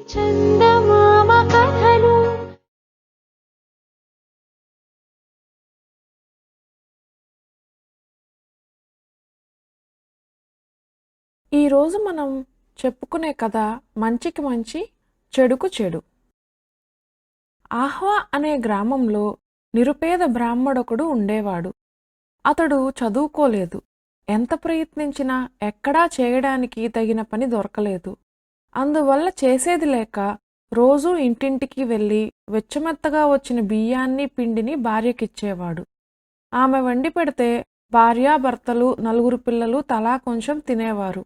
చందమామ కథలు. ఈరోజు మనం చెప్పుకునే కథ మంచికి మంచి చెడుకు చెడు. ఆహ్వా అనే గ్రామంలో నిరుపేద బ్రాహ్మడొకడు ఉండేవాడు. అతడు చదువుకోలేదు. ఎంత ప్రయత్నించినా ఎక్కడా చేయడానికి తగిన పని దొరకలేదు. అందువల్ల చేసేది లేక రోజూ ఇంటింటికి వెళ్ళి వెచ్చమెత్తగా వచ్చిన బియ్యాన్ని పిండిని భార్యకిచ్చేవాడు. ఆమె వండి పెడితే భార్యాభర్తలు నలుగురు పిల్లలు తలా కొంచెం తినేవారు.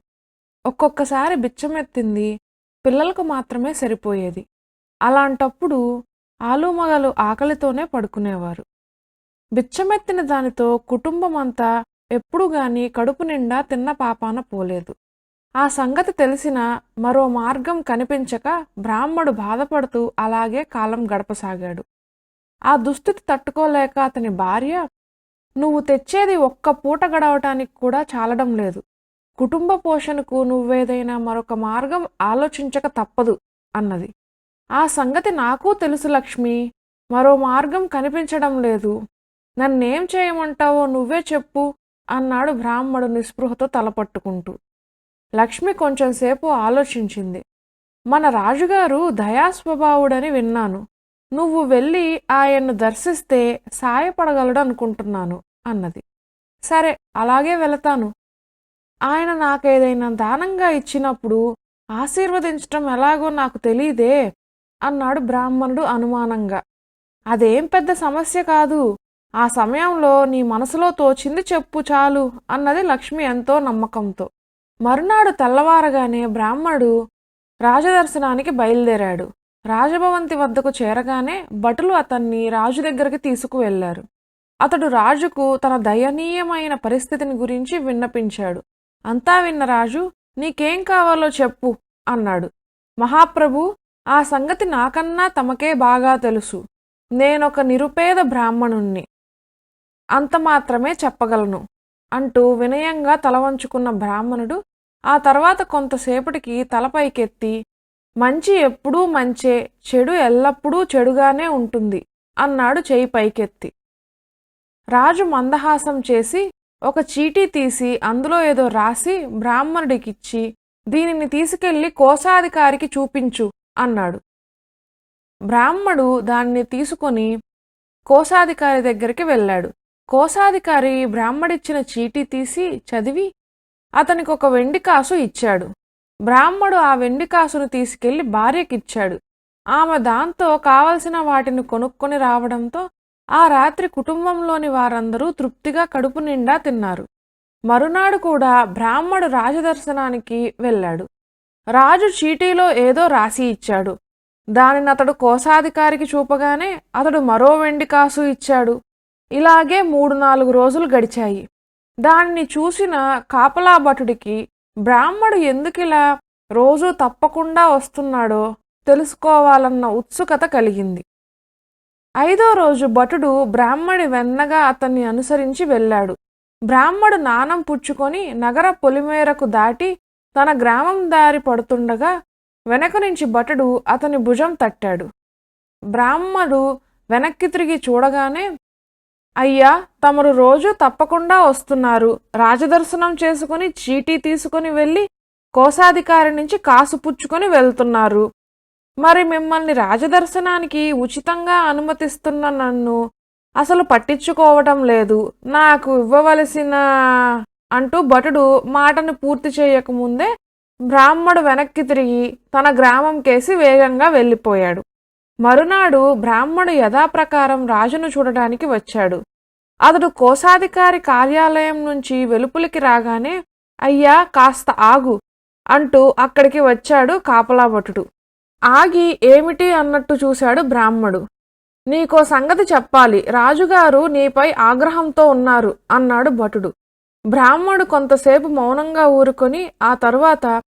ఒక్కొక్కసారి బిచ్చమెత్తింది పిల్లలకు మాత్రమే సరిపోయేది. అలాంటప్పుడు ఆలుమగలు ఆకలితోనే పడుకునేవారు. బిచ్చమెత్తిన దానితో కుటుంబం అంతా ఎప్పుడు గాని కడుపు నిండా తిన్న పాపాన పోలేదు. ఆ సంగతి తెలిసిన మరో మార్గం కనిపించక బ్రాహ్మడు బాధపడుతూ అలాగే కాలం గడపసాగాడు. ఆ దుస్థితి తట్టుకోలేక అతని భార్య నువ్వు తెచ్చేది ఒక్క పూట గడవటానికి కూడా చాలడం లేదు. కుటుంబ పోషణకు నువ్వేదైనా మరొక మార్గం ఆలోచించక తప్పదు అన్నది. ఆ సంగతి నాకు తెలుసు లక్ష్మి. మరో మార్గం కనిపించడం లేదు. నన్నేం చేయమంటావో నువ్వే చెప్పు అన్నాడు బ్రాహ్మడు నిస్పృహతో తలపట్టుకుంటూ. లక్ష్మి కొంచెంసేపు ఆలోచించింది. మన రాజుగారు దయాస్వభావుడని విన్నాను. నువ్వు వెళ్ళి ఆయన్ను దర్శిస్తే సాయపడగలడు అనుకుంటున్నాను అన్నది. సరే అలాగే వెళతాను. ఆయన నాకేదైనా దానంగా ఇచ్చినప్పుడు ఆశీర్వదించటం ఎలాగో నాకు తెలియదే అన్నాడు బ్రాహ్మణుడు అనుమానంగా. అదేం పెద్ద సమస్య కాదు. ఆ సమయంలో నీ మనసులో తోచింది చెప్పు చాలు అన్నది లక్ష్మి ఎంతో నమ్మకంతో. మరునాడు తెల్లవారగానే బ్రాహ్మడు రాజదర్శనానికి బయలుదేరాడు. రాజభవంతి వద్దకు చేరగానే భటులు అతన్ని రాజు దగ్గరికి తీసుకువెళ్ళారు అతడు రాజుకు తన దయనీయమైన పరిస్థితిని గురించి విన్నపించాడు. అంతా విన్న రాజు నీకేం కావాలో చెప్పు అన్నాడు. మహాప్రభు ఆ సంగతి నాకన్నా తమకే బాగా తెలుసు. నేనొక నిరుపేద బ్రాహ్మణుణ్ణి. అంత మాత్రమే చెప్పగలను అంటూ వినయంగా తలవంచుకున్న బ్రాహ్మణుడు ఆ తర్వాత కొంతసేపటికి తలపైకెత్తి మంచి ఎప్పుడూ మంచే చెడు ఎల్లప్పుడూ చెడుగానే ఉంటుంది అన్నాడు చేయి పైకెత్తి. రాజు మందహాసం చేసి ఒక చీటీ తీసి అందులో ఏదో రాసి బ్రాహ్మణుడికిచ్చి దీనిని తీసుకెళ్ళి కోశాధికారికి చూపించు అన్నాడు. బ్రాహ్మడు దాన్ని తీసుకొని కోశాధికారి దగ్గరికి వెళ్ళాడు. కోశాధికారి బ్రాహ్మడిచ్చిన చీటీ తీసి చదివి అతనికి ఒక వెండి కాసు ఇచ్చాడు. బ్రాహ్మడు ఆ వెండికాసును తీసుకెళ్ళి భార్యకిచ్చాడు. ఆమె దాంతో కావలసిన వాటిని కొనుక్కొని రావడంతో ఆ రాత్రి కుటుంబంలోని వారందరూ తృప్తిగా కడుపు నిండా తిన్నారు. మరునాడు కూడా బ్రాహ్మడు రాజదర్శనానికి వెళ్ళాడు. రాజు చీటీలో ఏదో రాసి ఇచ్చాడు. దానిని అతడు కోశాధికారికి చూపగానే అతడు మరో వెండి కాసు ఇచ్చాడు. ఇలాగే మూడు నాలుగు రోజులు గడిచాయి. దాన్ని చూసిన కాపలా భటుడికి బ్రాహ్మడు ఎందుకిలా రోజూ తప్పకుండా వస్తున్నాడో తెలుసుకోవాలన్న ఉత్సుకత కలిగింది. ఐదో రోజు భటుడు బ్రాహ్మడి వెన్నగా అతన్ని అనుసరించి వెళ్ళాడు. బ్రాహ్మడు నానం పుచ్చుకొని నగర పొలిమేరకు దాటి తన గ్రామం దారి పడుతుండగా వెనక నుంచి భటుడు అతని భుజం తట్టాడు. బ్రాహ్మడు వెనక్కి తిరిగి చూడగానే అయ్యా తమరు రోజు తప్పకుండా వస్తున్నారు. రాజదర్శనం చేసుకుని చీటీ తీసుకుని వెళ్ళి కోశాధికారి నుంచి కాసు పుచ్చుకొని వెళ్తున్నారు. మరి మిమ్మల్ని రాజదర్శనానికి ఉచితంగా అనుమతిస్తున్న నన్ను అసలు పట్టించుకోవటం లేదు. నాకు ఇవ్వవలసిన అంటూ భటుడు మాటను పూర్తి చేయకముందే బ్రాహ్మడు వెనక్కి తిరిగి తన గ్రామం కేసి వేగంగా వెళ్ళిపోయాడు. మరునాడు బ్రాహ్మడు యథాప్రకారం రాజును చూడటానికి వచ్చాడు. అతడు కోశాధికారి కార్యాలయం నుంచి వెలుపులికి రాగానే అయ్యా కాస్త ఆగు అంటూ అక్కడికి వచ్చాడు కాపలా భటుడు ఆగి ఏమిటి అన్నట్టు చూశాడు బ్రాహ్మడు. నీకో సంగతి చెప్పాలి. రాజుగారు నీపై ఆగ్రహంతో ఉన్నారు అన్నాడు భటుడు. బ్రాహ్మడు కొంతసేపు మౌనంగా ఊరుకొని ఆ తరువాత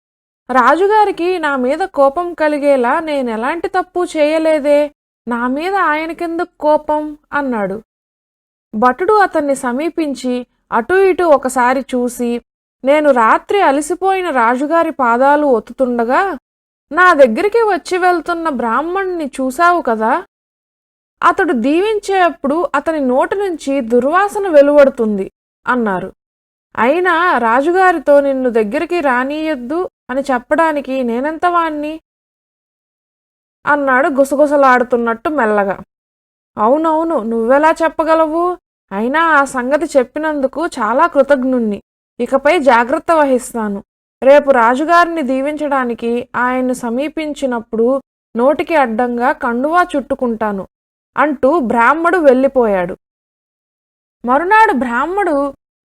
రాజుగారికి నా మీద కోపం కలిగేలా నేనెలాంటి తప్పు చేయలేదే? నా మీద ఆయనకెందుకు కోపం? అన్నాడు. భటుడు అతన్ని సమీపించి అటూ ఇటూ ఒకసారి చూసి నేను రాత్రి అలసిపోయిన రాజుగారి పాదాలు ఒత్తుతుండగా నా దగ్గరికి వచ్చి వెళ్తున్న బ్రాహ్మణ్ణి చూశావు కదా? అతడు దీవించేటప్పుడు అతని నోటి నుంచి దుర్వాసన వెలువడుతుంది అన్నారు. అయినా రాజుగారితో నిన్ను దగ్గరికి రానీయొద్దు అని చెప్పడానికి నేనెంత వాణ్ణి? అన్నాడు గుసగుసలాడుతున్నట్టు మెల్లగా. అవునవును నువ్వెలా చెప్పగలవు? అయినా ఆ సంగతి చెప్పినందుకు చాలా కృతజ్ఞుణ్ణి. ఇకపై జాగ్రత్త వహిస్తాను. రేపు రాజుగారిని దీవించడానికి ఆయన్ను సమీపించినప్పుడు నోటికి అడ్డంగా కండువా చుట్టుకుంటాను అంటూ బ్రాహ్మడు వెళ్ళిపోయాడు. మరునాడు బ్రాహ్మడు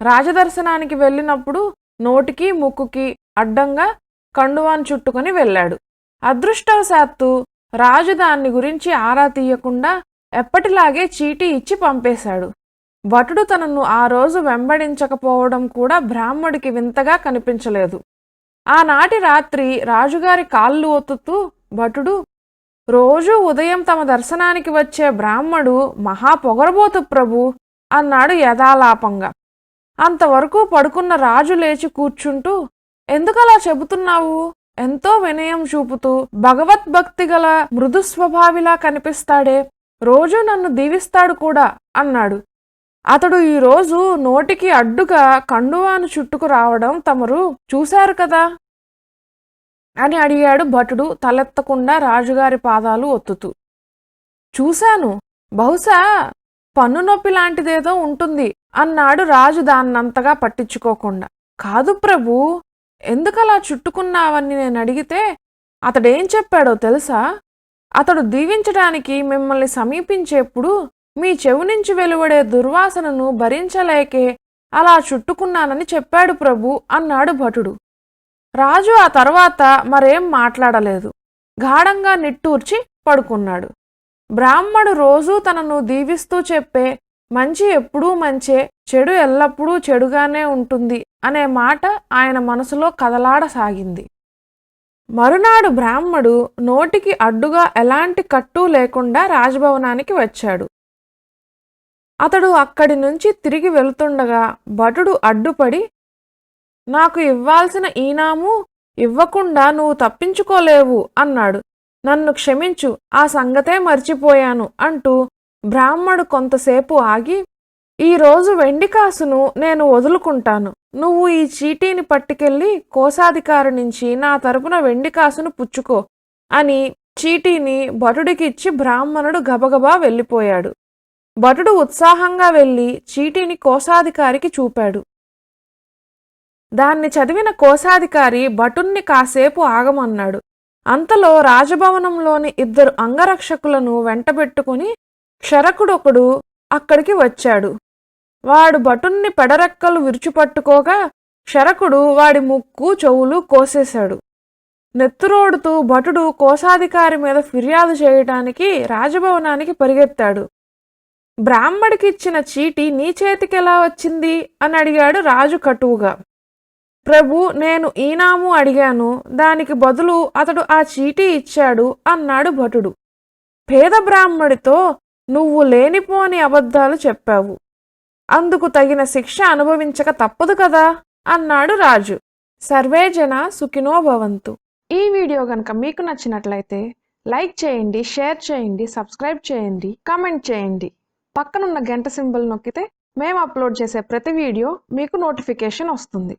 రాజదర్శనానికి వెళ్ళినప్పుడు నోటికి ముక్కుకి అడ్డంగా కండువాను చుట్టుకొని వెళ్ళాడు. అదృష్టవశాత్తు రాజు దాన్ని గురించి ఆరా తీయకుండా ఎప్పటిలాగే చీటీ ఇచ్చి పంపేశాడు. భటుడు తనను ఆ రోజు వెంబడించకపోవడం కూడా బ్రాహ్మడికి వింతగా కనిపించలేదు. ఆనాటి రాత్రి రాజుగారి కాళ్ళు ఒత్తుతూ భటుడు రోజూ ఉదయం తమ దర్శనానికి వచ్చే బ్రాహ్మడు మహా పొగరబోతు ప్రభు అన్నాడు యథాలాపంగా. అంతవరకు పడుకున్న రాజు లేచి కూర్చుంటూ ఎందుకలా చెబుతున్నావు? ఎంతో వినయం చూపుతూ భగవద్భక్తి గల మృదు స్వభావిలా కనిపిస్తాడే. రోజు నన్ను దీవిస్తాడు కూడా అన్నాడు. అతడు ఈరోజు నోటికి అడ్డుగా కండువాను చుట్టుకు రావడం తమరు చూశారు కదా? అని అడిగాడు భటుడు తలెత్తకుండా రాజుగారి పాదాలు ఒత్తుతూ. చూశాను. బహుశా పన్ను నొప్పి లాంటిదేదో ఉంటుంది అన్నాడు రాజు దాన్నంతగా పట్టించుకోకుండా. కాదు ప్రభు ఎందుకలా చుట్టుకున్నావని నేను అడిగితే అతడేం చెప్పాడో తెలుసా? అతడు దీవించడానికి మిమ్మల్ని సమీపించేప్పుడు మీ చెవు నుంచి వెలువడే దుర్వాసనను భరించలేకే అలా చుట్టుకున్నానని చెప్పాడు ప్రభు అన్నాడు భటుడు. రాజు ఆ తర్వాత మరేం మాట్లాడలేదు. గాఢంగా నిట్టూర్చి పడుకున్నాడు. బ్రాహ్మడు రోజూ తనను దీవిస్తూ చెప్పే మంచి ఎప్పుడూ మంచే చెడు ఎల్లప్పుడూ చెడుగానే ఉంటుంది అనే మాట ఆయన మనసులో కదలాడసాగింది. మరునాడు బ్రాహ్మడు నోటికి అడ్డుగా ఎలాంటి కట్టు లేకుండా రాజభవనానికి వచ్చాడు. అతడు అక్కడి నుంచి తిరిగి వెళుతుండగా భటుడు అడ్డుపడి నాకు ఇవ్వాల్సిన ఈనాము ఇవ్వకుండా నువ్వు తప్పించుకోలేవు అన్నాడు. నన్ను క్షమించు ఆ సంగతే మర్చిపోయాను అంటూ బ్రాహ్మడు కొంతసేపు ఆగి ఈరోజు వెండికాసును నేను వదులుకుంటాను. నువ్వు ఈ చీటీని పట్టుకెళ్ళి కోశాధికారి నుంచి నా తరపున వెండికాసును పుచ్చుకో అని చీటీని భటుడికిచ్చి బ్రాహ్మణుడు గబగబా వెళ్ళిపోయాడు. భటుడు ఉత్సాహంగా వెళ్ళి చీటీని కోశాధికారికి చూపాడు. దాన్ని చదివిన కోశాధికారి భటుణ్ణి కాసేపు ఆగమన్నాడు. అంతలో రాజభవనంలోని ఇద్దరు అంగరక్షకులను వెంటబెట్టుకుని క్షరకుడొకడు అక్కడికి వచ్చాడు. వాడు భటుణ్ణి పెడరెక్కలు విరుచుపట్టుకోగా క్షరకుడు వాడి ముక్కు చెవులు కోసేశాడు. నెత్తురోడుతూ భటుడు కోశాధికారి మీద ఫిర్యాదు చేయటానికి రాజభవనానికి పరిగెత్తాడు. బ్రాహ్మడికిచ్చిన చీటీ నీ చేతికెలా వచ్చింది? అని అడిగాడు రాజు కటువుగా. ప్రభు నేను ఈనాము అడిగాను దానికి బదులు అతడు ఆ చీటీ ఇచ్చాడు అన్నాడు భటుడు. పేద బ్రాహ్మడితో నువ్వు లేనిపోని అబద్ధాలు చెప్పావు. అందుకు తగిన శిక్ష అనుభవించక తప్పదు కదా? అన్నాడు రాజు. సర్వే జన సుఖినో భవంతు. ఈ వీడియో గనక మీకు నచ్చినట్లయితే లైక్ చేయండి షేర్ చేయండి సబ్స్క్రైబ్ చేయండి కామెంట్ చేయండి. పక్కనున్న గంట సింబల్ నొక్కితే మేము అప్లోడ్ చేసే ప్రతి వీడియో మీకు నోటిఫికేషన్ వస్తుంది.